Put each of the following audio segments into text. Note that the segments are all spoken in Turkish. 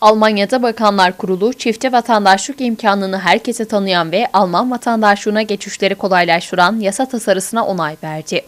Almanya'da Bakanlar Kurulu çifte vatandaşlık imkanını herkese tanıyan ve Alman vatandaşlığına geçişleri kolaylaştıran yasa tasarısına onay verdi.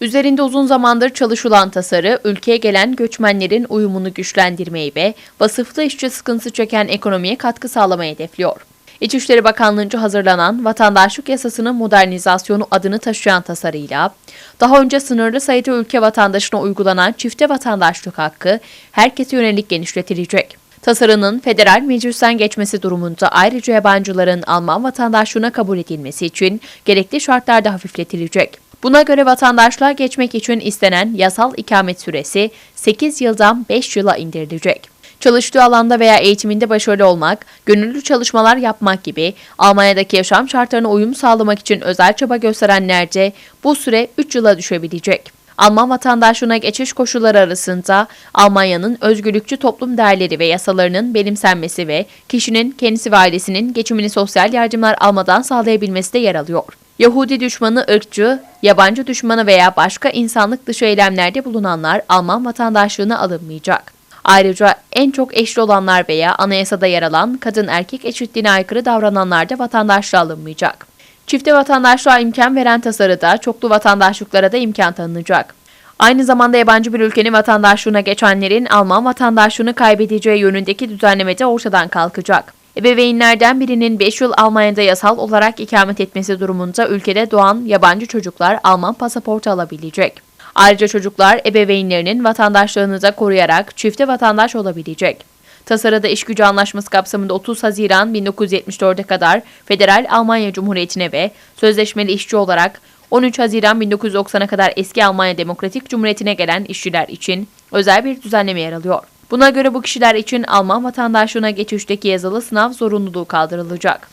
Üzerinde uzun zamandır çalışılan tasarı, ülkeye gelen göçmenlerin uyumunu güçlendirmeyi ve vasıflı işçi sıkıntısı çeken ekonomiye katkı sağlamayı hedefliyor. İçişleri Bakanlığı'nca hazırlanan vatandaşlık yasasının modernizasyonu adını taşıyan tasarıyla, daha önce sınırlı sayıda ülke vatandaşına uygulanan çifte vatandaşlık hakkı herkese yönelik genişletilecek. Tasarının federal meclisten geçmesi durumunda ayrıca yabancıların Alman vatandaşlığına kabul edilmesi için gerekli şartlar da hafifletilecek. Buna göre vatandaşlığa geçmek için istenen yasal ikamet süresi 8 yıldan 5 yıla indirilecek. Çalıştığı alanda veya eğitiminde başarılı olmak, gönüllü çalışmalar yapmak gibi Almanya'daki yaşam şartlarına uyum sağlamak için özel çaba gösterenlerce bu süre 3 yıla düşebilecek. Alman vatandaşlığına geçiş koşulları arasında Almanya'nın özgürlükçü toplum değerleri ve yasalarının benimsenmesi ve kişinin kendisi ve ailesinin geçimini sosyal yardımlar almadan sağlayabilmesi de yer alıyor. Yahudi düşmanı, ırkçı, yabancı düşmanı veya başka insanlık dışı eylemlerde bulunanlar Alman vatandaşlığına alınmayacak. Ayrıca en çok eşli olanlar veya anayasada yer alan kadın erkek eşitliğine aykırı davrananlar da vatandaşlığa alınmayacak. Çifte vatandaşlığa imkan veren tasarıda çoklu vatandaşlıklara da imkan tanınacak. Aynı zamanda yabancı bir ülkenin vatandaşlığına geçenlerin Alman vatandaşlığını kaybedeceği yönündeki düzenleme de ortadan kalkacak. Ebeveynlerden birinin 5 yıl Almanya'da yasal olarak ikamet etmesi durumunda ülkede doğan yabancı çocuklar Alman pasaportu alabilecek. Ayrıca çocuklar ebeveynlerinin vatandaşlığını da koruyarak çifte vatandaş olabilecek. Tasarıda iş gücü anlaşması kapsamında 30 Haziran 1974'e kadar Federal Almanya Cumhuriyeti'ne ve sözleşmeli işçi olarak 13 Haziran 1990'a kadar eski Almanya Demokratik Cumhuriyeti'ne gelen işçiler için özel bir düzenleme yer alıyor. Buna göre bu kişiler için Alman vatandaşlığına geçişteki yazılı sınav zorunluluğu kaldırılacak.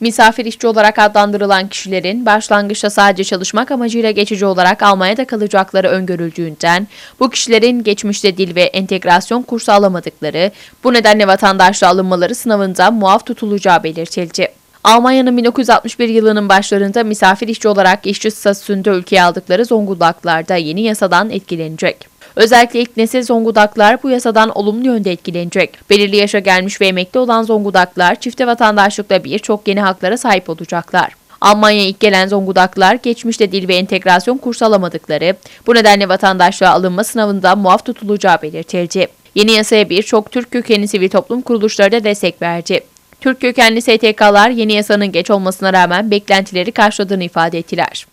Misafir işçi olarak adlandırılan kişilerin başlangıçta sadece çalışmak amacıyla geçici olarak Almanya'da kalacakları öngörüldüğünden bu kişilerin geçmişte dil ve entegrasyon kursu alamadıkları, bu nedenle vatandaşlığa alınmaları sınavında muaf tutulacağı belirtildi. Almanya'nın 1961 yılının başlarında misafir işçi olarak işçi statüsünde ülkeye aldıkları Zonguldaklar da yeni yasadan etkilenecek. Özellikle ilk nesil Zonguldaklar bu yasadan olumlu yönde etkilenecek. Belirli yaşa gelmiş ve emekli olan Zonguldaklar çifte vatandaşlıkla birçok yeni haklara sahip olacaklar. Almanya'ya ilk gelen Zonguldaklılar geçmişte dil ve entegrasyon kursu alamadıkları, bu nedenle vatandaşlığa alınma sınavında muaf tutulacağı belirtildi. Yeni yasaya birçok Türk kökenli sivil toplum kuruluşları da destek verdi. Türk kökenli STK'lar yeni yasanın geç olmasına rağmen beklentileri karşıladığını ifade ettiler.